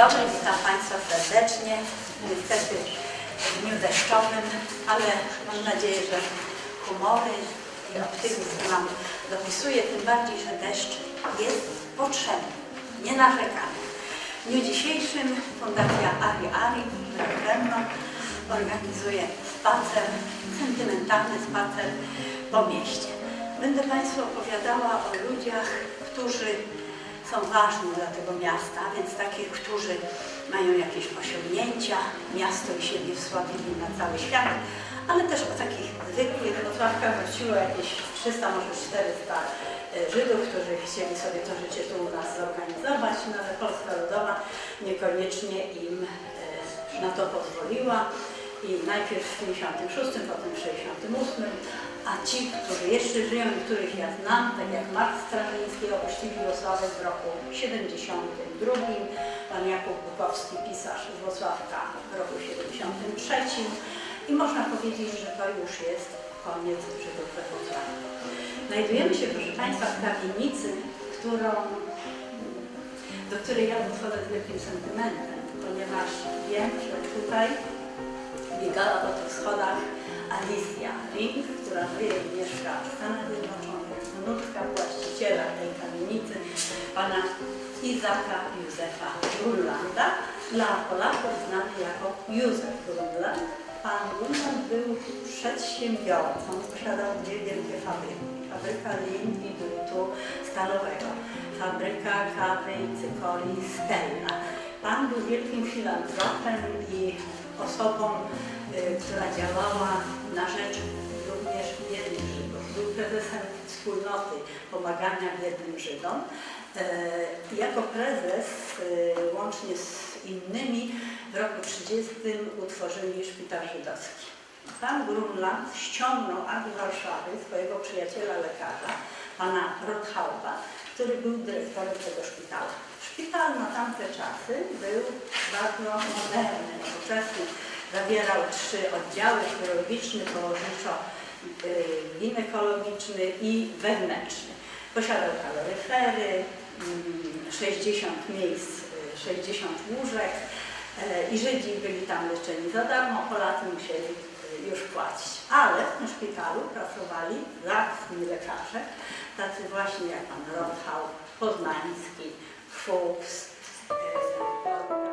Dobry, witam Państwa serdecznie. Niestety w dniu deszczowym, ale mam nadzieję, że humory i optymizm nam dopisuje, tym bardziej, że deszcz jest potrzebny. Nie narzekamy. W dniu dzisiejszym Fundacja Ari Ari organizuje spacer, sentymentalny spacer po mieście. Będę Państwu opowiadała o ludziach, którzy są ważni dla tego miasta, więc takich, którzy mają jakieś osiągnięcia, miasto i siebie wsławili na cały świat, ale też o takich zwykłych. Wrocławka gościła jakieś 300, może 400 e, Żydów, którzy chcieli sobie to życie tu u nas zorganizować, no ale Polska Ludowa niekoniecznie im e, na to pozwoliła. I najpierw w 56, potem w 68, a ci, którzy jeszcze żyją i których ja znam, tak jak Mark Strażyński opuścił Włocławek w roku 72, pan Jakub Bukowski, pisarz z Włocławka w roku 73 i można powiedzieć, że to już jest koniec Żydów we Wrocławiu. Znajdujemy się, proszę Państwa, w kamienicy, którą, do której ja podchodzę z wielkim sentymentem, ponieważ wiem, że tutaj biegała po tych schodach Alicja Ring, która mieszka w Stanach Zjednoczonych, wnuczka właściciela tej kamienicy, pana Izaka Józefa Grunlanda, dla Polaków znany jako Józef Grunland. Pan Grunland był przedsiębiorcą, posiadał dwie wielkie fabryki. Fabryka lin i drutu stalowego, fabryka kawy i cykoli Stella. Pan był wielkim filantropem i osobą, y, która działała na rzecz również biednych Żydów. Był prezesem wspólnoty pomagania biednym Żydom. Y, Jako prezes, y, łącznie z innymi, w roku 30 utworzyli szpital żydowski. Pan Grunland ściągnął aż do Warszawy swojego przyjaciela lekarza, pana Rothauba, który był dyrektorem tego szpitala. Szpital na tamte czasy był bardzo moderny, nowoczesny. Zawierał trzy oddziały, chirurgiczny, położniczo y, ginekologiczny i wewnętrzny. Posiadał kaloryfery, mm, 60 miejsc, y, 60 łóżek e, i Żydzi byli tam leczeni za darmo, Polacy musieli y, już płacić. Ale w tym szpitalu pracowali zacni lekarze, tacy właśnie jak pan Rothau, Poznański, Fuchs, e,